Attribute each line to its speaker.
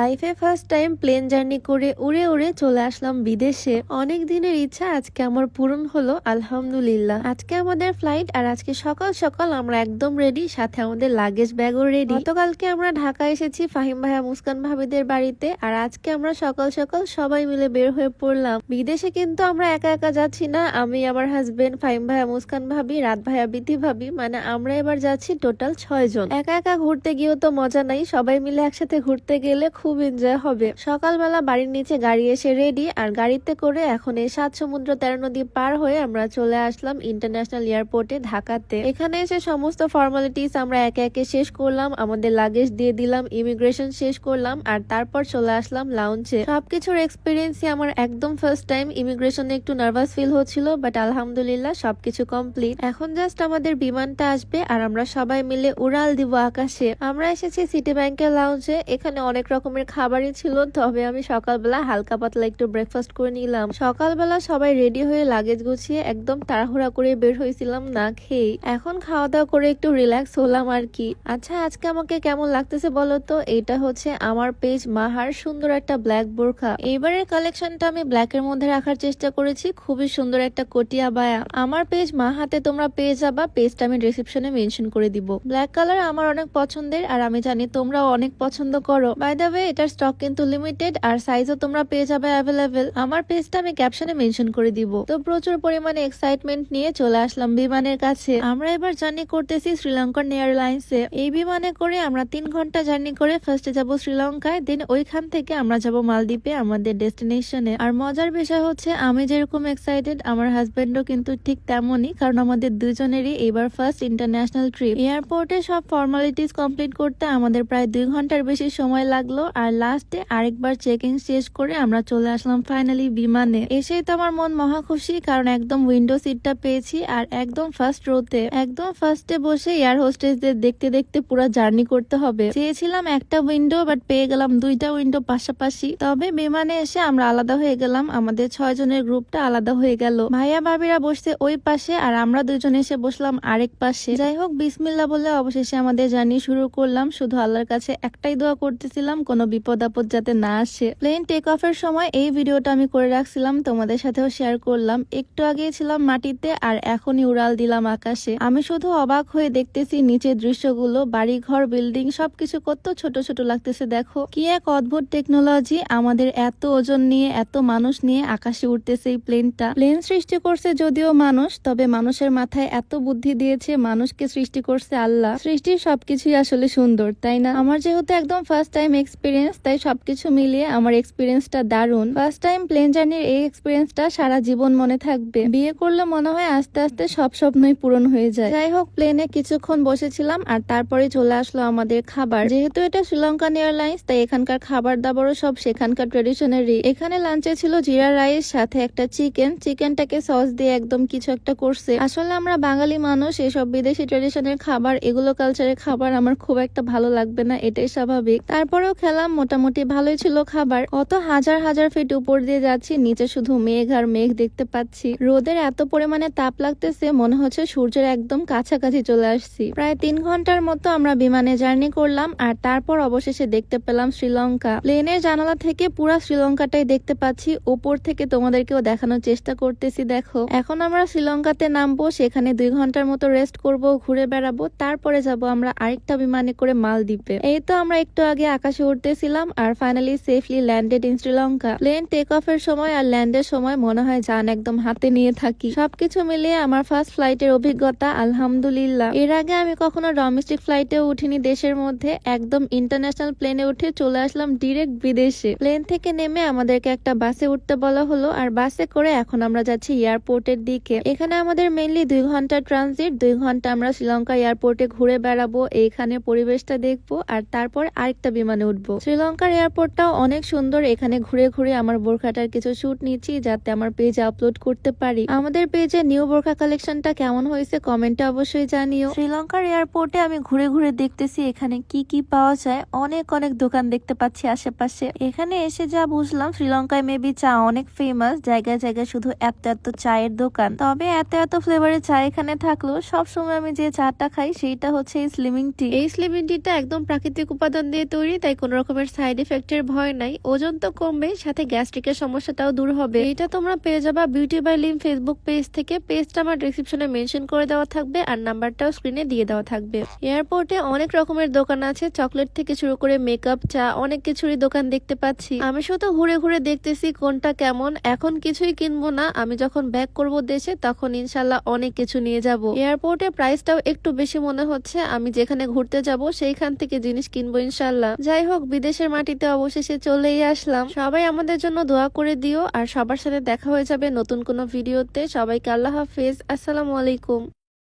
Speaker 1: লাইফে first time plane journey করে উড়ে উড়ে চলে আসলাম বিদেশে। অনেক দিনের ইচ্ছা আজকে আমার পূরণ হলো, আলহামদুলিল্লাহ। আজকে আমাদের ফ্লাইট আর আজকে সকাল সকাল আমরা একদম রেডি সাথে আমাদের লাগেজ ব্যাগও রেডি গতকালকে আমরা ঢাকা এসেছি ফাহিম ভাইয়া, মুস্কান ভাবিদের বাড়িতে। আর আজকে আমরা সকাল সকাল সবাই মিলে বের হয়ে পড়লাম। বিদেশে কিন্তু আমরা একা একা যাচ্ছি না। আমি, আমার হাজবেন্ড ফাহিম ভাইয়া, মুস্কান ভাবি, রাত ভাইয়া, বিথি ভাবি মানে আমরা এবার যাচ্ছি টোটাল ছয় জন একা একা ঘুরতে গিয়েও তো মজা নাই। সবাই মিলে একসাথে ঘুরতে গেলে খুব এনজয় হবে। সকালবেলা বাড়ির নিচে গাড়ি এসে রেডি আর গাড়িতে করে এখন এই সাত সমুদ্র তেরো নদী পার হয়ে আমরা চলে আসলাম ইন্টারন্যাশনাল এয়ারপোর্টে ঢাকাতে। এখানে এসে সমস্ত ফর্মালিটিস আমরা একে একে শেষ করলাম, আমাদের লাগেজ দিয়ে দিলাম ইমিগ্রেশন শেষ করলাম, আর তারপর চলে আসলাম লাউঞ্চে সবকিছুর এক্সপিরিয়েন্সই আমার একদম ফার্স্ট টাইম ইমিগ্রেশনে একটু নার্ভাস ফিল হচ্ছিল বাট আলহামদুলিল্লাহ সবকিছু কমপ্লিট এখন জাস্ট আমাদের বিমানটা আসবে, আর আমরা সবাই মিলে উড়াল দিব আকাশে। আমরা এসেছি সিটি ব্যাংকের লাউঞ্জে এখানে অনেক রকমের খাবারই ছিল, তবে আমি সকালবেলা হালকা পাতলা একটু ব্রেকফাস্ট করে নিলাম। সকালবেলা সবাই রেডি হয়ে লাগেজ গুছিয়ে একদম তাড়াহুড়া করে বের হয়েছিলাম না খেয়ে এখন খাওয়া দাওয়া করে একটু রিল্যাক্স হলাম আর কি। আচ্ছা আজকে আমাকে কেমন লাগতেছে বলো তো? এটা হচ্ছে আমার পেজ মাহার সুন্দর একটা ব্ল্যাক বোরখা। এইবারের কালেকশনটা আমি ব্ল্যাক এর মধ্যে রাখার চেষ্টা করেছি, খুবই সুন্দর একটা কটিয়া বায়া। আমার পেজ মাহাতে তোমরা পেয়ে যাবা পেজটা আমি ডিসক্রিপশনে মেনশন করে দিব। ব্ল্যাক কালার আমার অনেক পছন্দের, আর আমি জানি তোমরাও অনেক পছন্দ করো। বাই দ্য ওয়ে এটার স্টক কিন্তু লিমিটেড আর সাইজও তোমরা পেয়ে যাবে অ্যাভেলেবেল আমার পেজটা আমি ক্যাপশনে মেনশন করে দিব। তো প্রচুর পরিমাণে এক্সাইটমেন্ট নিয়ে চলে আসলাম বিমানের কাছে। আমরা এবার জার্নি করতেছি শ্রীলঙ্কার এয়ারলাইন্সে এই বিমানে করে আমরা তিন ঘণ্টা জার্নি করে ফার্স্টে যাব শ্রীলঙ্কায় দেন ওইখান থেকে আমরা যাব মালদ্বীপে, আমাদের ডেস্টিনেশনে আর মজার বিষয় হচ্ছে, আমি যেরকম এক্সাইটেড আমার হাজবেন্ডও কিন্তু ঠিক তেমনই, কারণ আমাদের দুজনেরই এবার ফার্স্ট ইন্টারন্যাশনাল ট্রিপ এয়ারপোর্টে সব ফর্মালিটিস কমপ্লিট করতে আমাদের প্রায় দুই ঘণ্টার বেশি সময় লাগল আর লাস্টে আরেকবার চেক ইন শেষ করে আমরা চলে আসলাম ফাইনালি বিমানে। এসেই তো আমার মন মহা খুশি, কারণ একদম উইন্ডো সিটটা পেয়েছি আর একদম ফার্স্ট রোতে একদম ফার্স্টে বসে এয়ার হোস্টেসদের দেখতে দেখতে পুরো জার্নি করতে হবে। চেয়েছিলাম একটা উইন্ডো বাট পেয়ে গেলাম দুইটা উইন্ডো পাশাপাশি। তবে বিমানে এসে আমরা আলাদা হয়ে গেলাম, আমাদের ছয় জনের গ্রুপটা আলাদা হয়ে গেল। ভাইয়া ভাবিরা বসতে ওই পাশে আর আমরা দুজন এসে বসলাম আরেক পাশে। যাই হোক বিসমিল্লা বলে অবশেষে আমাদের জার্নি শুরু করলাম। শুধু আল্লাহর কাছে একটাই দোয়া করতেছিলাম, কোনো বিপদ আপদ যাতে না আসে। প্লেন টেক অফের সময় এই ভিডিওটা আমি করে রাখছিলাম, তোমাদের সাথেও শেয়ার করলাম। একটু আগেই ছিলাম মাটিতে আর এখনই উড়াল দিলাম আকাশে। আমি শুধু অবাক হয়ে দেখতেছি নিচের দৃশ্যগুলো বাড়ি ঘর বিল্ডিং সবকিছু কত ছোট ছোট লাগতেছে, দেখো। কি এক অদ্ভুত টেকনোলজি আমাদের এত ওজন নিয়ে, এত মানুষ নিয়ে আকাশে উঠতেছে এই প্লেনটা প্লেন সৃষ্টি করছে যদিও মানুষ, তবে মানুষের মাথায় এত বুদ্ধি দিয়েছে, মানুষকে সৃষ্টি করছে আল্লাহ। সৃষ্টির সবকিছুই আসলে সুন্দর, তাই না? আমার যেহেতু একদম ফার্স্ট টাইম এক্সপিরিয়েন্স তাই সবকিছু মিলিয়ে আমার এক্সপিরিয়েন্সটা দারুণ। ফার্স্ট টাইম প্লেন জার্নির এই এক্সপিরিয়েন্সটা সারা জীবন মনে থাকবে। বিয়ে করলে মনে হয় আস্তে আস্তে সব স্বপ্নই পূরণ হয়ে যায়। যাই হোক প্লেনে কিছুক্ষণ বসেছিলাম আর তারপরে চলে আসলো আমাদের খাবার। যেহেতু এটা শ্রীলঙ্কান এয়ারলাইন্স তাই এখানকার খাবার দাবারও সব সেখানকার ট্রেডিশনারি এখানে লাঞ্চে ছিল জিরা রাইস, সাথে একটা চিকেন চিকেনটাকে সস দিয়ে একদম কিছু একটা করছে। আসলে আমরা বাঙালি মানুষ, এসব বিদেশি ট্রেডিশনের খাবার, এগুলো কালচারের খাবার আমার খুব একটা ভালো লাগবে না, এটাই স্বাভাবিক। তারপরেও খেলাম মোটামুটি ভালোই ছিল খাবার। কত হাজার হাজার ফিট উপর দিয়ে যাচ্ছি, নিচে শুধু মেঘ আর মেঘ দেখতে পাচ্ছি। রোদের এত পরিমাণে তাপ লাগতেছে, মনে হচ্ছে সূর্যের একদম কাছাকাছি চলে আসছি। প্রায় তিন ঘণ্টার মতো আমরা বিমানে জার্নি করলাম, আর তারপর অবশেষে দেখতে পেলাম শ্রীলঙ্কা। প্লেনের জানালা থেকে পুরা শ্রীলঙ্কাটাই দেখতে পাচ্ছি উপর থেকে তোমাদেরকেও দেখানোর চেষ্টা করতেছি, দেখো। এখন আমরা শ্রীলঙ্কাতে নামবো, সেখানে দুই ঘণ্টার মতো রেস্ট করব, ঘুরে বেড়াবো, তারপরে যাব আমরা আরেকটা বিমানে করে মালদ্বীপে। এই তো আমরা একটু আগে আকাশে উঠতেছিলাম আর finally safely landed in Sri Lanka plane take off এর সময় আর ল্যান্ডের সময় মনে হয় যান একদম হাতে নিয়ে থাকি। সবকিছু মিলিয়ে আমার ফার্স্ট ফ্লাইটের অভিজ্ঞতা আলহামদুলিল্লাহ। এর আগে আমি কখনো ডোমেস্টিক ফ্লাইটেও উঠিনি দেশের মধ্যে, একদম ইন্টারন্যাশনাল প্লেনে উঠে চলে আসলাম ডিরেক্ট বিদেশে। প্লেন থেকে নেমে আমাদেরকে একটা বাসে উঠতে বলা হলো আর বাসে করে এখন আমরা যাচ্ছি এয়ারপোর্টের দিকে। এখানে আমাদের মেনলি দুই ঘণ্টা ট্রানজিট দুই ঘণ্টা আমরা শ্রীলঙ্কা এয়ারপোর্টে ঘুরে বেড়াবো এইখানে পরিবেশটা দেখব আর তারপর আরেকটা বিমানে উঠবো। শ্রীলঙ্কার এয়ারপোর্টটাও অনেক সুন্দর। এখানে ঘুরে ঘুরে আমার বোরখাটার কিছু শুট নিচ্ছি যাতে আমার পেজে আপলোড করতে পারি। আমাদের পেজে নিউ বোরখা কালেকশনটা কেমন হয়েছে কমেন্টে অবশ্যই জানিও। শ্রীলঙ্কার এয়ারপোর্টে আমি ঘুরে ঘুরে দেখতেছি এখানে কি কি পাওয়া যায়। অনেক অনেক দোকান দেখতে পাচ্ছি আশেপাশে। এখানে এসে যা বুঝলাম শ্রীলঙ্কায় মেবি চা অনেক ফেমাস জায়গায় জায়গায় শুধু এত এত চায়ের দোকান। তবে এত এত ফ্লেভারের চা এখানে থাকল সব সময় আমি যে চাটা খাই সেইটা হচ্ছে এই স্লিমিং টি এই স্লিমিং টিটা একদম প্রাকৃতিক উপাদান দিয়ে তৈরি তাই কোনো রকম
Speaker 2: রকমের সাইড এফেক্টের ভয় নাই, ওজন তো কমবে, সাথে গ্যাস্ট্রিকের সমস্যাটাও দূর হবে। এটা তোমরা পেয়ে যাবা beauty by Lim Facebook page থেকে। পেজটা আমার ডিসক্রিপশনে মেনশন করে দেওয়া থাকবে আর নাম্বারটাও স্ক্রিনে দিয়ে দেওয়া থাকবে। এয়ারপোর্টে অনেক রকমের দোকান আছে চকলেট থেকে শুরু করে মেকআপ চা, অনেক কিছুরই দোকান দেখতে পাচ্ছি। আমি শুধু ঘুরে ঘুরে দেখতেছি কোনটা কেমন, এখন কিছুই কিনবো না। আমি যখন ব্যাক করব দেশে, তখন ইনশাল্লাহ অনেক কিছু নিয়ে যাব। এয়ারপোর্টে প্রাইসটাও একটু বেশি মনে হচ্ছে। আমি যেখানে ঘুরতে যাব, সেইখান থেকে জিনিস কিনবো ইনশাল্লাহ। যাই হোক বিদেশের মাটিতে অবশেষে চলেই আসলাম। সবাই আমাদের জন্য দোয়া করে দিও, আর সবার সাথে দেখা হয়ে যাবে নতুন কোনো ভিডিওতে। সবাইকে আল্লাহ হাফিজ। আসসালামু আলাইকুম।